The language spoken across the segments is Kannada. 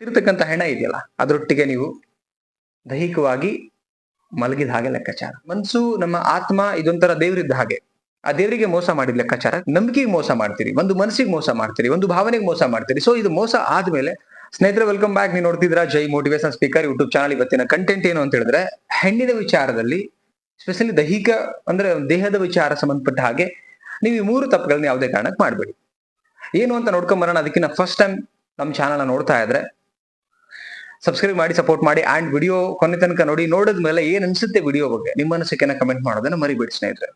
ಇರ್ತಕ್ಕಂಥ ಹೆಣ ಇದೆಯಲ್ಲ, ಅದರೊಟ್ಟಿಗೆ ನೀವು ದೈಹಿಕವಾಗಿ ಮಲಗಿದ ಹಾಗೆ ಲೆಕ್ಕಾಚಾರ. ಮನ್ಸು, ನಮ್ಮ ಆತ್ಮ ಇದೊಂಥರ ದೇವರಿದ್ದ ಹಾಗೆ. ಆ ದೇವರಿಗೆ ಮೋಸ ಮಾಡಿದ ಲೆಕ್ಕಾಚಾರ, ನಂಬಿಕೆಗೆ ಮೋಸ ಮಾಡ್ತೀರಿ, ಒಂದು ಮನಸ್ಸಿಗೆ ಮೋಸ ಮಾಡ್ತೀರಿ, ಒಂದು ಭಾವನೆಗೆ ಮೋಸ ಮಾಡ್ತೀರಿ. ಸೊ ಇದು ಮೋಸ ಆದ್ಮೇಲೆ, ಸ್ನೇಹಿತರೆ ವೆಲ್ಕಮ್ ಬ್ಯಾಕ್ ನೀವು ನೋಡ್ತಿದ್ರ Jai motivation speaker YouTube channel ಇವತ್ತಿನ ಕಂಟೆಂಟ್ ಏನು ಅಂತ ಹೇಳಿದ್ರೆ, ಹೆಣ್ಣಿನ ವಿಚಾರದಲ್ಲಿ ಸ್ಪೆಷಲಿ ದೈಹಿಕ, ಅಂದ್ರೆ ದೇಹದ ವಿಚಾರ ಸಂಬಂಧಪಟ್ಟ ಹಾಗೆ, ನೀವು ಈ ಮೂರು ತಪ್ಪುಗಳನ್ನ ಯಾವುದೇ ಕಾರಣಕ್ಕೆ ಮಾಡಬೇಡಿ. ಏನು ಅಂತ ನೋಡ್ಕೊಂಡ್ ಬರೋಣ ಅದಕ್ಕಿಂತ ಫಸ್ಟ್ ಟೈಮ್ ನಮ್ಮ ಚಾನಲ್ ನೋಡ್ತಾ ಇದ್ರೆ ಸಬ್ಸ್ಕ್ರೈಬ್ ಮಾಡಿ ಸಪೋರ್ಟ್ ಮಾಡಿ ಅಂಡ್ ವಿಡಿಯೋ ಕೊನೆ ತನಕ ನೋಡಿ, ನೋಡಿದ ಮೇಲೆ ಏನ್ ಅನ್ಸುತ್ತೆ ವಿಡಿಯೋ ಬಗ್ಗೆ, ನಿಮ್ಮ ಅನಿಸಿಕೆನ ಕಮೆಂಟ್ ಮಾಡೋದನ್ನ ಮರಿಬೇಡಿ ಸ್ನೇಹಿತರೆ.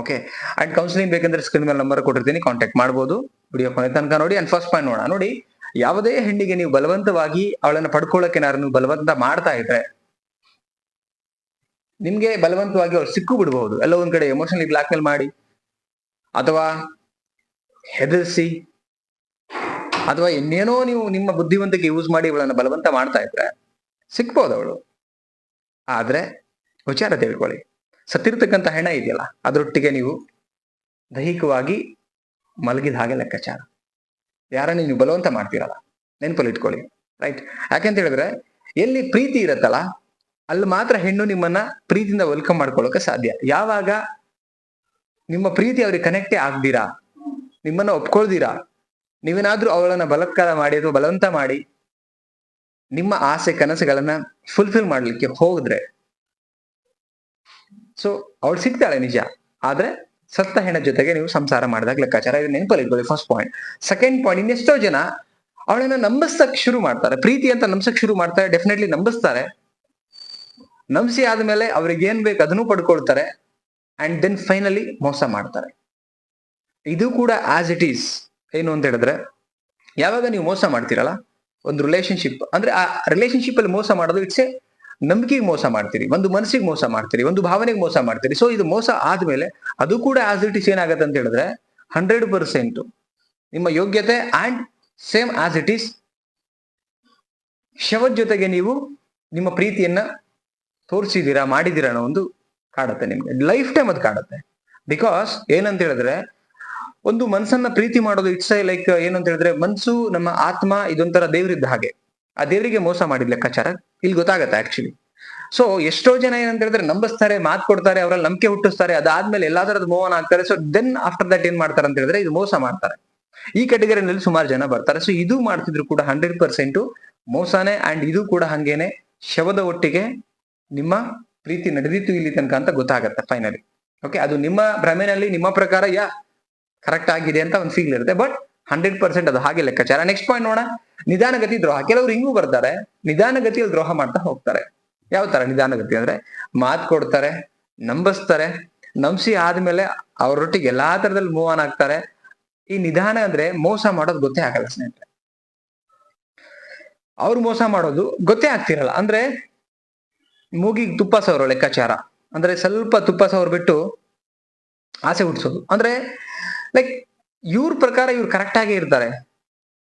ಓಕೆ ಅಂಡ್ ಕೌನ್ಸಿಲಿಂಗ್ ಬೇಕಂದ್ರೆ ಸ್ಕ್ರೀನ್ ಮೇಲೆ ನಂಬರ್ ಕೊಟ್ಟಿರ್ತೀನಿ ಕಾಂಟ್ಯಾಕ್ಟ್ ಮಾಡ್ಬೋದು. ವಿಡಿಯೋ ಕೊನೆ ತನಕ ನೋಡಿ ಅಂಡ್ ಫಸ್ಟ್ ಪಾಯಿಂಟ್ ನೋಡೋಣ. ನೋಡಿ, ಯಾವುದೇ ಹೆಣ್ಣಿಗೆ ನೀವು ಬಲವಂತವಾಗಿ ಅವಳನ್ನ ಪಡ್ಕೊಳ್ಳೋಕೆ ನೀವು ಬಲವಂತ ಮಾಡ್ತಾ ಇದ್ರೆ, ನಿಮ್ಗೆ ಬಲವಂತವಾಗಿ ಅವ್ರು ಸಿಕ್ಕು ಬಿಡಬಹುದು. ಎಲ್ಲ ಒಂದ್ ಕಡೆ ಎಮೋಷನಲಿ ಬ್ಲಾಕ್ ಮೇಲ್ ಮಾಡಿ, ಅಥವಾ ಹೆದರ್ಸಿ ಅಥವಾ ಇನ್ನೇನೋ ನೀವು ನಿಮ್ಮ ಬುದ್ಧಿವಂತಿಕೆ ಯೂಸ್ ಮಾಡಿ ಇವಳನ್ನ ಬಲವಂತ ಮಾಡ್ತಾ ಇದ್ರೆ ಸಿಕ್ಬೋದು ಅವಳು. ಆದ್ರೆ ವಿಚಾರ ತಿಳ್ಕೊಳ್ಳಿ. ಸತ್ತಿರ್ತಕ್ಕಂಥ ಹೆಣ ಇದೆಯಲ್ಲ, ಅದರೊಟ್ಟಿಗೆ ನೀವು ದೈಹಿಕವಾಗಿ ಮಲಗಿದ ಹಾಗೆ ಲೆಕ್ಕಾಚಾರ. ಯಾರನ್ನ ನೀವು ಬಲವಂತ ಮಾಡ್ತೀರಲ್ಲ, ನೆನಪಲ್ಲಿ ಇಟ್ಕೊಳ್ಳಿ ರೈಟ್ ಯಾಕೆಂತ ಹೇಳಿದ್ರೆ, ಎಲ್ಲಿ ಪ್ರೀತಿ ಇರತ್ತಲ್ಲ, ಅಲ್ಲಿ ಮಾತ್ರ ಹೆಣ್ಣು ನಿಮ್ಮನ್ನ ಪ್ರೀತಿಯಿಂದ ವೆಲ್ಕಮ್ ಮಾಡ್ಕೊಳ್ಳೋಕೆ ಸಾಧ್ಯ. ಯಾವಾಗ ನಿಮ್ಮ ಪ್ರೀತಿ ಅವ್ರಿಗೆ ಕನೆಕ್ಟೇ ಆಗ್ದಿರಾ, ನಿಮ್ಮನ್ನ ಒಪ್ಕೊಳ್ದಿರಾ ನೀವೇನಾದ್ರೂ ಅವಳನ್ನ ಬಲತ್ಕಾರ ಮಾಡಿ ಅಥವಾ ಬಲವಂತ ಮಾಡಿ ನಿಮ್ಮ ಆಸೆ ಕನಸುಗಳನ್ನ ಫುಲ್ಫಿಲ್ ಮಾಡ್ಲಿಕ್ಕೆ ಹೋದ್ರೆ ಸೊ ಅವಳು ಸಿಗ್ತಾಳೆ ನಿಜ. ಆದ್ರೆ ಸತ್ತ ಹೆಣ ಜೊತೆಗೆ ನೀವು ಸಂಸಾರ ಮಾಡಿದಾಗ ಲೆಕ್ಕಾಚಾರ ಇದು ನೆನಪಲ್ಲಿ ಫಸ್ಟ್ ಪಾಯಿಂಟ್ ಸೆಕೆಂಡ್ ಪಾಯಿಂಟ್ ಇನ್ನೆಷ್ಟೋ ಜನ ಅವಳನ್ನ ನಂಬಿಸಕ್ ಶುರು ಮಾಡ್ತಾರೆ. ಪ್ರೀತಿ ಅಂತ ನಂಬಿಸಕ್ ಶುರು ಮಾಡ್ತಾರೆ ಡೆಫಿನೆಟ್ಲಿ ನಂಬಿಸ್ತಾರೆ. ನಂಬಿಸಿ ಆದ್ಮೇಲೆ ಅವ್ರಿಗೆ ಏನ್ ಬೇಕು ಅದನ್ನು ಪಡ್ಕೊಳ್ತಾರೆ ಅಂಡ್ ದೆನ್ ಫೈನಲಿ ಮೋಸ ಮಾಡ್ತಾರೆ. ಇದು ಕೂಡ ಆಸ್ ಇಟ್ ಈಸ್ ಏನು ಅಂತ ಹೇಳಿದ್ರೆ, ಯಾವಾಗ ನೀವು ಮೋಸ ಮಾಡ್ತೀರಲ್ಲ, ಒಂದು ರಿಲೇಶನ್ಶಿಪ್ ಅಂದ್ರೆ ಆ ರಿಲೇಶನ್ಶಿಪ್ ಅಲ್ಲಿ ಮೋಸ ಮಾಡೋದು ಇಟ್ಸ್ ಎ ನಂಬಿಕೆಗೆ ಮೋಸ ಮಾಡ್ತೀರಿ, ಒಂದು ಮನಸ್ಸಿಗೆ ಮೋಸ ಮಾಡ್ತೀರಿ, ಒಂದು ಭಾವನೆಗೆ ಮೋಸ ಮಾಡ್ತೀರಿ. ಸೊ ಇದು ಮೋಸ ಆದ್ಮೇಲೆ ಅದು ಕೂಡ ಆಸ್ ಇಟ್ ಇಸ್ ಏನಾಗತ್ತೆ ಅಂತ ಹೇಳಿದ್ರೆ ಹಂಡ್ರೆಡ್ ಪರ್ಸೆಂಟ್ ನಿಮ್ಮ ಯೋಗ್ಯತೆ and same as it is ಶವದ ಜೊತೆಗೆ ನೀವು ನಿಮ್ಮ ಪ್ರೀತಿಯನ್ನ ತೋರಿಸಿದೀರಾ ಮಾಡಿದೀರ ಅನ್ನೋ ಒಂದು ಕಾಡುತ್ತೆ ನಿಮ್ಗೆ. ಲೈಫ್ ಟೈಮ್ ಅದು ಕಾಡುತ್ತೆ. ಬಿಕಾಸ್ ಏನಂತ ಹೇಳಿದ್ರೆ ಒಂದು ಮನಸ್ಸನ್ನ ಪ್ರೀತಿ ಮಾಡೋದು ಇಟ್ಸ್ ಲೈಕ್ ಏನಂತ ಹೇಳಿದ್ರೆ ಮನ್ಸು ನಮ್ಮ ಆತ್ಮ ಇದೊಂಥರ ದೇವರಿದ್ದ ಹಾಗೆ. ಆ ದೇವರಿಗೆ ಮೋಸ ಮಾಡಿದ ಲೆಕ್ಕಾಚಾರ ಇಲ್ಲಿ ಗೊತ್ತಾಗತ್ತೆ ಆಕ್ಚುಲಿ ಸೊ ಎಷ್ಟೋ ಜನ ಏನಂತ ಹೇಳಿದ್ರೆ ನಂಬಿಸ್ತಾರೆ, ಮಾತು ಕೊಡ್ತಾರೆ, ಅವರಲ್ಲಿ ನಂಬಿಕೆ ಹುಟ್ಟಿಸ್ತಾರೆ, ಅದಾದ್ಮೇಲೆ ಎಲ್ಲಾದ್ರದ್ದು ಮೋಹನ ಆಗ್ತಾರೆ ಸೊ ದೆನ್ ಆಫ್ಟರ್ ದಟ್ ಏನ್ ಮಾಡ್ತಾರೆ ಅಂತ ಹೇಳಿದ್ರೆ ಇದು ಮೋಸ ಮಾಡ್ತಾರೆ. ಈ ಕ್ಯಾಟಗರಿನಲ್ಲಿ ಸುಮಾರು ಜನ ಬರ್ತಾರೆ. ಸೊ ಇದು ಮಾಡ್ತಿದ್ರು ಕೂಡ ಹಂಡ್ರೆಡ್ ಪರ್ಸೆಂಟ್ ಮೋಸನೇ ಅಂಡ್ ಇದು ಕೂಡ ಹಂಗೇನೆ ಶವದ ಒಟ್ಟಿಗೆ ನಿಮ್ಮ ಪ್ರೀತಿ ನಡೆದಿತ್ತು ಇಲ್ಲಿ ತನಕ ಅಂತ ಗೊತ್ತಾಗತ್ತೆ ಫೈನಲಿ ಓಕೆ ಅದು ನಿಮ್ಮ ಭ್ರಮೆನಲ್ಲಿ ನಿಮ್ಮ ಪ್ರಕಾರ, ಯಾ ಕರೆಕ್ಟ್ ಆಗಿದೆ ಅಂತ ಒಂದು ಫೀಲ್ ಇರುತ್ತೆ. ಬಟ್ ಹಂಡ್ರೆಡ್ ಪರ್ಸೆಂಟ್ ಅದು ಹಾಗೆ ಲೆಕ್ಕಾಚಾರ. ನೆಕ್ಸ್ಟ್ ಪಾಯಿಂಟ್ ನೋಡೋಣ. ನಿಧಾನಗತಿ ದ್ರೋಹ. ಕೆಲವರು ಹಿಂಗೂ ಬರ್ತಾರೆ. ನಿಧಾನಗತಿಯಲ್ಲಿ ದ್ರೋಹ ಮಾಡ್ತಾ ಹೋಗ್ತಾರೆ. ಯಾವ ತರ ನಿಧಾನಗತಿ ಅಂದ್ರೆ ಮಾತ್ ಕೊಡ್ತಾರೆ, ನಂಬಿಸ್ತಾರೆ, ನಂಬಿಸಿ ಆದ್ಮೇಲೆ ಅವರೊಟ್ಟಿಗೆ ಎಲ್ಲಾ ತರದಲ್ಲಿ ಮೂವ್ ಆನ್ ಆಗ್ತಾರೆ. ಈ ನಿಧಾನ ಅಂದ್ರೆ ಮೋಸ ಮಾಡೋದು ಗೊತ್ತೇ ಆಗಲ್ಲ ಸ್ನೇಹಿತರೆ. ಅವ್ರು ಮೋಸ ಮಾಡೋದು ಗೊತ್ತೇ ಆಗ್ತಿರಲ್ಲ. ಅಂದ್ರೆ ಮೂಗಿಗೆ ತುಪ್ಪ ಸವರು ಲೆಕ್ಕಾಚಾರ. ಅಂದ್ರೆ ಸ್ವಲ್ಪ ತುಪ್ಪ ಸವರ್ ಬಿಟ್ಟು ಆಸೆ ಹುಟ್ಟಿಸೋದು ಅಂದ್ರೆ ಲೈಕ್ ಇವ್ರ ಪ್ರಕಾರ ಇವ್ರು ಕರೆಕ್ಟ್ ಆಗೇ ಇರ್ತಾರೆ.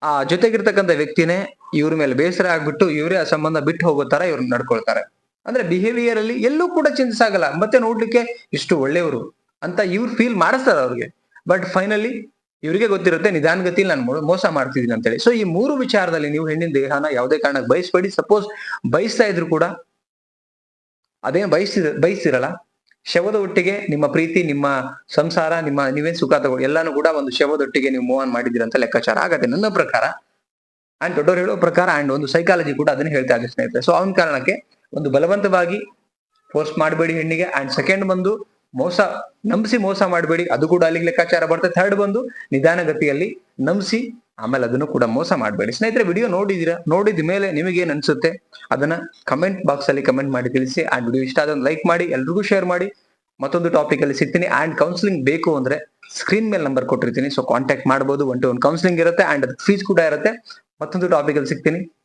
ಆ, ಜೊತೆಗಿರ್ತಕ್ಕಂಥ ವ್ಯಕ್ತಿನೇ ಇವ್ರ ಮೇಲೆ ಬೇಸರ ಆಗ್ಬಿಟ್ಟು ಇವರೇ ಆ ಸಂಬಂಧ ಬಿಟ್ಟು ಹೋಗೋ ತರ ಇವ್ರು ನಡ್ಕೊಳ್ತಾರೆ. ಅಂದ್ರೆ ಬಿಹೇವಿಯರ್ ಅಲ್ಲಿ ಎಲ್ಲೂ ಕೂಡ ಚಿಂತಿಸಾಗಲ್ಲ ಮತ್ತೆ ನೋಡ್ಲಿಕ್ಕೆ ಇಷ್ಟು ಒಳ್ಳೆಯವರು ಅಂತ ಇವ್ರು ಫೀಲ್ ಮಾಡಿಸ್ತಾರೆ ಅವ್ರಿಗೆ. ಬಟ್ ಫೈನಲಿ ಇವರಿಗೆ ಗೊತ್ತಿರುತ್ತೆ ನಿಧಾನಗತಿಯಲ್ಲಿ ನಾನು ಮೋಸ ಮಾಡ್ತಿದ್ದೀನಿ ಅಂತೇಳಿ. ಸೊ ಈ ಮೂರು ವಿಚಾರದಲ್ಲಿ ನೀವು ಹೆಣ್ಣಿನ ದೇಹನ ಯಾವುದೇ ಕಾರಣಕ್ಕೆ ಬಯಸ್ಬೇಡಿ. ಸಪೋಸ್ ಬಯಸ್ತಾ ಇದ್ರು ಕೂಡ ಅದೇನು ಬಯಸ್ತಿರ, ಬಯಸ್ತಿರಲ್ಲ? ಶವದ ಒಟ್ಟಿಗೆ ನಿಮ್ಮ ಪ್ರೀತಿ, ನಿಮ್ಮ ಸಂಸಾರ, ನಿಮ್ಮ ನೀವೇನ್ ಸುಖ ತಗೊಳ್ಳಿ ಎಲ್ಲಾನು ಕೂಡ ಒಂದು ಶವದೊಟ್ಟಿಗೆ ನೀವು ಮೂವ್ ಆನ್ ಮಾಡಿದಿರ ಅಂತ ಲೆಕ್ಕಾಚಾರ ಆಗತ್ತೆ ನನ್ನ ಪ್ರಕಾರ. ಅಂಡ್ ದೊಡ್ಡವರು ಹೇಳೋ ಪ್ರಕಾರ ಅಂಡ್ ಒಂದು ಸೈಕಾಲಜಿ ಕೂಡ ಅದನ್ನ ಹೇಳ್ತಾ ಇದೆ ಸ್ನೇಹಿತರೆ. ಸೊ ಅವನ ಕಾರಣಕ್ಕೆ ಒಂದು ಬಲವಂತವಾಗಿ ಫೋರ್ಸ್ ಮಾಡಬೇಡಿ ಹೆಣ್ಣಿಗೆ ಅಂಡ್ ಸೆಕೆಂಡ್ ಬಂದು ಮೋಸ, ನಂಬಿಸಿ ಮೋಸ ಮಾಡಬೇಡಿ. ಅದು ಕೂಡ ಅಲ್ಲಿಗೆ ಲೆಕ್ಕಾಚಾರ ಬರುತ್ತೆ ಥರ್ಡ್ ಬಂದು ನಿಧಾನಗತಿಯಲ್ಲಿ ನಂಬಿಸಿ ಆಮೇಲೆ ಅದನ್ನು ಕೂಡ ಮೋಸ ಮಾಡಬೇಡಿ. ಸ್ನೇಹಿತರೆ ವಿಡಿಯೋ ನೋಡಿದೀರಾ? ನೋಡಿದ ಮೇಲೆ ನಿಮಗೇನ್ ಅನ್ಸುತ್ತೆ? ಅದನ್ನ ಕಮೆಂಟ್ ಬಾಕ್ಸ್ ಅಲ್ಲಿ ಕಮೆಂಟ್ ಮಾಡಿ ತಿಳಿಸಿ ಅಂಡ್ ವಿಡಿಯೋ ಇಷ್ಟ ಆದ್ರೆ ಲೈಕ್ ಮಾಡಿ, ಎಲ್ರಿಗೂ ಶೇರ್ ಮಾಡಿ. ಮತ್ತೊಂದು ಟಾಪಿಕ್ ಅಲ್ಲಿ ಸಿಗ್ತೀನಿ. ಆ್ಯಂಡ್ ಕೌನ್ಸಿಲಿಂಗ್ ಬೇಕು ಅಂದ್ರೆ ಸ್ಕ್ರೀನ್ ಮೇಲೆ ನಂಬರ್ ಕೊಟ್ಟಿರ್ತೀನಿ. ಸೊ ಕಾಂಟ್ಯಾಕ್ಟ್ ಮಾಡಬಹುದು ಒನ್ ಟು ಒನ್ ಕೌನ್ಸಿಲಿಂಗ್ ಇರುತ್ತೆ ಅಂಡ್ ಫೀಸ್ ಕೂಡ ಇರುತ್ತೆ. ಮತ್ತೊಂದು ಟಾಪಿಕ್ ಅಲ್ಲಿ ಸಿಗ್ತೀನಿ.